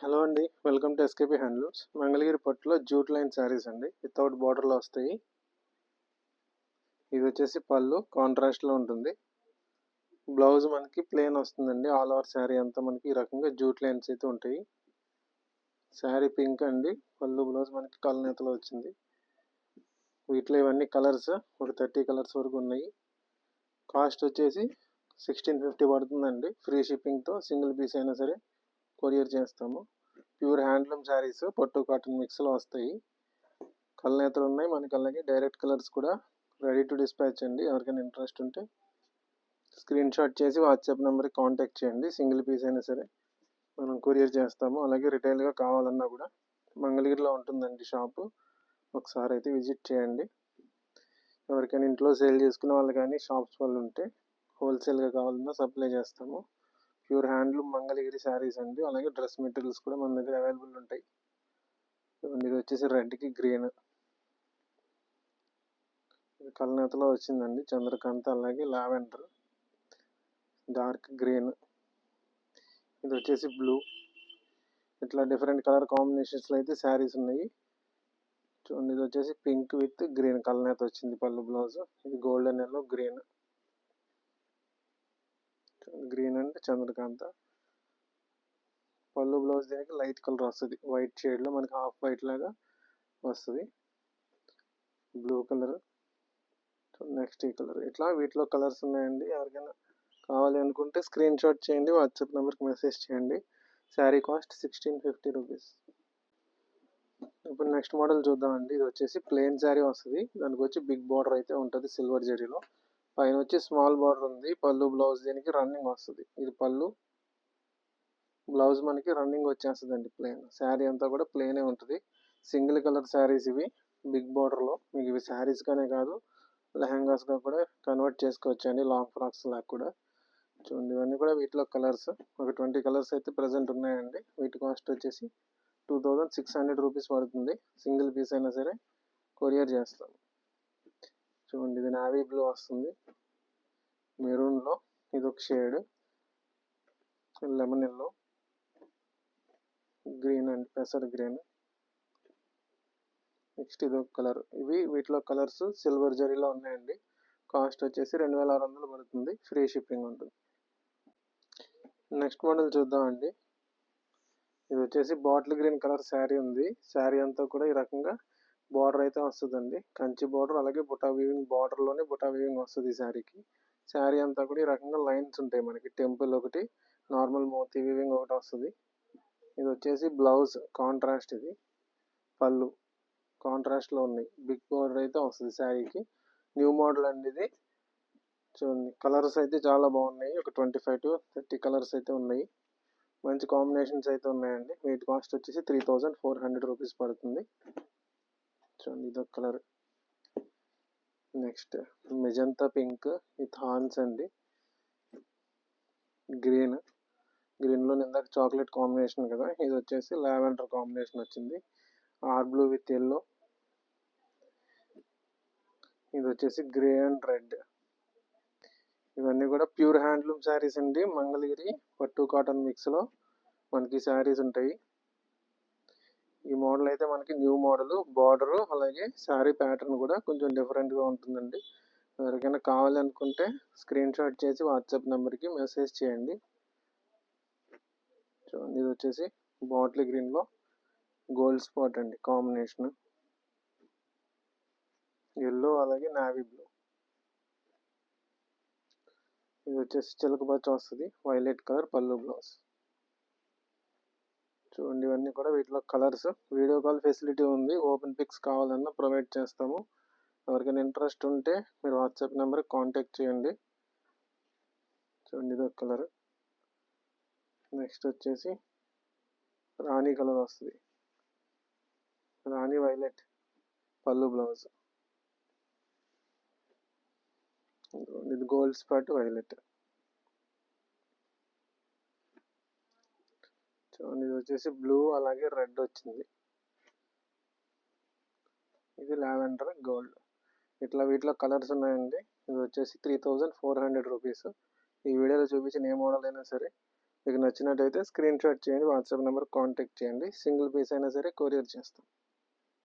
Hello అండి. Welcome to SKP handlooms. Mangalagiri పట్టులో jute line saris అండి. వితౌట్ బార్డర్లో వస్తాయి. ఇది వచ్చేసి పళ్ళు. కాంట్రాస్ట్లో ఉంటుంది. బ్లౌజ్ మనకి ప్లెయిన్ వస్తుందండి. ఆల్ ఓవర్ శారీ అంతా మనకి ఈ రకంగా జూట్ లైన్స్ అయితే ఉంటాయి. శారీ పింక్ అండి. పళ్ళు బ్లౌజ్ మనకి కలనేతలో వచ్చింది. వీటిలో ఇవన్నీ కలర్స్. ఒక థర్టీ కలర్స్ వరకు ఉన్నాయి. కాస్ట్ వచ్చేసి సిక్స్టీన్ ఫిఫ్టీ పడుతుందండి. ఫ్రీ షిప్పింగ్తో సింగిల్ పీస్ అయినా సరే కొరియర్ చేస్తాము. ప్యూర్ హ్యాండ్లూమ్ శారీస్ పట్టు కాటన్ మిక్స్లో వస్తాయి. కళ్ళనేతలు ఉన్నాయి. మనకి అలాగే డైరెక్ట్ కలర్స్ కూడా రెడీ టు డిస్పాచ్ అండి. ఎవరికైనా ఇంట్రెస్ట్ ఉంటే స్క్రీన్ షాట్ చేసి వాట్సాప్ నెంబర్కి కాంటాక్ట్ చేయండి. సింగిల్ పీస్ అయినా సరే మనం కొరియర్ చేస్తాము. అలాగే రిటైల్గా కావాలన్నా కూడా మంగళగిరిలో ఉంటుందండి షాపు. ఒకసారి అయితే విజిట్ చేయండి. ఎవరికైనా ఇంట్లో సేల్ చేసుకునే వాళ్ళు కానీ షాప్స్ వాళ్ళు ఉంటే హోల్సేల్గా కావాలన్నా సప్లై చేస్తాము. ప్యూర్ హ్యాండ్లూమ్ మంగళగిరి శారీస్ అండి. అలాగే డ్రెస్ మెటీరియల్స్ కూడా మన దగ్గర అవైలబుల్ ఉంటాయి. ఇది వచ్చేసి రెడ్కి గ్రీన్. కలనేతలో వచ్చిందండి. చంద్రకాంత్ అలాగే లావెండర్. Dark green. ఇది వచ్చేసి బ్లూ. ఇట్లా డిఫరెంట్ కలర్ కాంబినేషన్స్లో అయితే శారీస్ ఉన్నాయి. చూడండి ఇది వచ్చేసి పింక్ విత్ గ్రీన్ కలనేత వచ్చింది పళ్ళు బ్లౌజ్. ఇది golden yellow green. And Chandrakanta. పళ్ళు బ్లౌజ్ దీనికి లైట్ కలర్ వస్తుంది. వైట్ షేడ్లో మనకి హాఫ్ వైట్ లాగా వస్తుంది. Blue colour. నెక్స్ట్ ఈ కలర్. ఇట్లా వీటిలో కలర్స్ ఉన్నాయండి. ఎవరికైనా కావాలి అనుకుంటే స్క్రీన్ షాట్ చేయండి వాట్సాప్ నెంబర్కి మెసేజ్ చేయండి. Sari cost sixteen fifty rupees. ఇప్పుడు నెక్స్ట్ మోడల్ చూద్దామండి. ఇది వచ్చేసి ప్లెయిన్ శారీ వస్తుంది. దానికి వచ్చి బిగ్ బార్డర్ అయితే ఉంటుంది సిల్వర్ జరీలో. పైన వచ్చి స్మాల్ బార్డర్ ఉంది. పళ్ళు బ్లౌజ్ దీనికి రన్నింగ్ వస్తుంది. ఇది పళ్ళు బ్లౌజ్ మనకి రన్నింగ్ వచ్చేస్తుంది అండి ప్లెయిన్. శారీ అంతా కూడా ప్లెయినే ఉంటుంది. సింగిల్ కలర్ శారీస్ ఇవి బిగ్ బార్డర్లో. మీకు ఇవి శారీస్గానే కాదు లెహంగాస్గా కూడా కన్వర్ట్ చేసుకోవచ్చు అండి లాంగ్ ఫ్రాక్స్ లాగా కూడా. చూడండి ఇవన్నీ కూడా వీటిలో కలర్స్. ఒక ట్వంటీ కలర్స్ అయితే ప్రజెంట్ ఉన్నాయండి. వీటి కాస్ట్ వచ్చేసి two thousand six hundred rupees పడుతుంది. సింగిల్ పీస్ అయినా సరే కొరియర్ చేస్తాం. చూడండి ఇది నావీ బ్లూ వస్తుంది. మెరూన్లో ఇది ఒక shade. Lemon yellow. Green and పెసర్ green. Next ఇది ఒక కలర్. ఇవి వీటిలో కలర్స్ సిల్వర్ జరీలో ఉన్నాయండి. కాస్ట్ వచ్చేసి రెండు వేల ఆరు వందలు పడుతుంది. ఫ్రీ షిప్పింగ్ ఉంటుంది. నెక్స్ట్ మోడల్ చూద్దామండి. ఇది వచ్చేసి బాటిల్ గ్రీన్ కలర్ శారీ ఉంది. శారీ అంతా కూడా ఈ రకంగా బార్డర్ అయితే వస్తుందండి. కంచి బార్డర్ అలాగే బుటా వీవింగ్ బార్డర్లోనే బుటా వీవింగ్ వస్తుంది ఈ శారీకి శారీ అంతా కూడా ఈ రకంగా లైన్స్ ఉంటాయి మనకి. టెంపుల్ ఒకటి నార్మల్ మోతీ వీవింగ్ ఒకటి వస్తుంది. ఇది వచ్చేసి బ్లౌజ్ కాంట్రాస్ట్ ఇది. పళ్ళు కాంట్రాస్ట్లో ఉన్నాయి. బిగ్ బార్డర్ అయితే వస్తుంది శారీకి న్యూ మోడల్ అండి ఇది. చూడండి కలర్స్ అయితే చాలా బాగున్నాయి. ఒక twenty five to thirty colours అయితే ఉన్నాయి. మంచి కాంబినేషన్స్ అయితే ఉన్నాయండి. వీటి కాస్ట్ వచ్చేసి three thousand four hundred rupees పడుతుంది. చూడండి ఇదొక colour. Next magenta pink with Hans అండి. గ్రీన్. గ్రీన్లో ఇందాక చాక్లెట్ కాంబినేషన్ కదా ఇది వచ్చేసి లావెండర్ కాంబినేషన్ వచ్చింది. Or blue with yellow. ఇది వచ్చేసి గ్రే అండ్ రెడ్. ఇవన్నీ కూడా ప్యూర్ హ్యాండ్లూమ్ శారీస్ అండి మంగళగిరి పట్టు కాటన్ మిక్స్లో మనకి శారీస్ ఉంటాయి. ఈ మోడల్ అయితే మనకి న్యూ మోడల్ బార్డర్ అలాగే శారీ ప్యాటర్న్ కూడా కొంచెం డిఫరెంట్గా ఉంటుందండి. ఎవరికైనా కావాలనుకుంటే స్క్రీన్ షాట్ చేసి వాట్సాప్ నెంబర్కి మెసేజ్ చేయండి. చూడండి ఇది వచ్చేసి బాటిల్ గ్రీన్లో గోల్డ్ స్పాట్ అండి కాంబినేషన్ ఎల్లో అలాగే నావీ బ్లూ ఇది వచ్చేసి చిలకపచ్చ వస్తుంది వైలెట్ కలర్ పళ్ళు బ్లౌజ్ చూడండి ఇవన్నీ కూడా వీటిలో కలర్స్ వీడియో కాల్ ఫెసిలిటీ ఉంది. ఓపెన్ పిక్స్ కావాలన్నా ప్రొవైడ్ చేస్తాము. ఎవరికైనా ఇంట్రెస్ట్ ఉంటే మీరు వాట్సాప్ నెంబర్కి కాంటాక్ట్ చేయండి. చూడండి ఇది కలర్ నెక్స్ట్ వచ్చేసి రాణి కలర్ వస్తుంది. రాణి వైలెట్ పళ్ళు బ్లౌజ్ ఇది గోల్డ్ స్పాట్ వైలెట్ చూడండి ఇది వచ్చేసి బ్లూ అలాగే రెడ్ వచ్చింది. ఇది లావెండర్ గోల్డ్. ఇట్లా వీటిలో కలర్స్ ఉన్నాయండి. ఇది వచ్చేసి three thousand four hundred rupees. ఈ వీడియోలో చూపించిన ఏ మోడల్ అయినా సరే మీకు నచ్చినట్టయితే స్క్రీన్ షాట్ చేయండి వాట్సాప్ నెంబర్ కాంటాక్ట్ చేయండి. సింగిల్ పీస్ అయినా సరే కొరియర్ చేస్తాం.